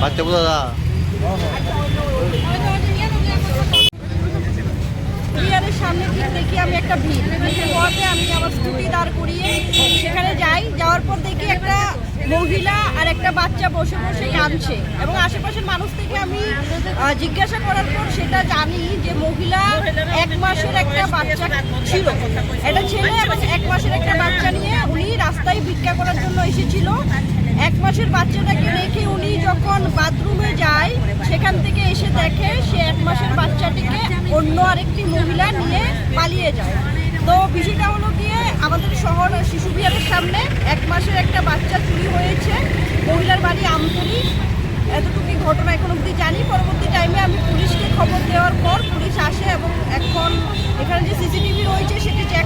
বাচ্চা বোঝা সামনে দিয়ে দেখি আমি একটা ভিড়। ভিড়ের পথে আমি আমার স্কুটি দাঁড় করিয়ে সেখানে যাই। যাওয়ার পর দেখি একটা মহিলা আর একটা বাচ্চা বসে বসে কাঁদছে। এবং আশেপাশের মানুষ থেকে আমি জিজ্ঞাসা করার পর সেটা জানি যে মহিলা এক মাসের একটা বাচ্চা ছিল। এটা ছেলে এবং এক মাসের একটা বাচ্চা। এক মাসের বাচ্চাটাকে রেখে উনি যখন বাথরুমে যায়, সেখান থেকে এসে দেখে সে এক মাসের বাচ্চাটিকে অন্য আরেকটি মহিলা নিয়ে পালিয়ে যায়। তো বিষয়টা হলো গিয়ে আমাদের শহর শিশু বিহারের সামনে এক মাসের একটা বাচ্চা চুরি হয়েছে। মহিলার বাড়ি আমতলি। এতটুকু ঘটনা এখন অবধি জানি। পরবর্তী টাইমে আমি পুলিশকে খবর দেওয়ার পর পুলিশ আসে এবং এখন এখানে যে সিসিটিভি রয়েছে, সেটি চেক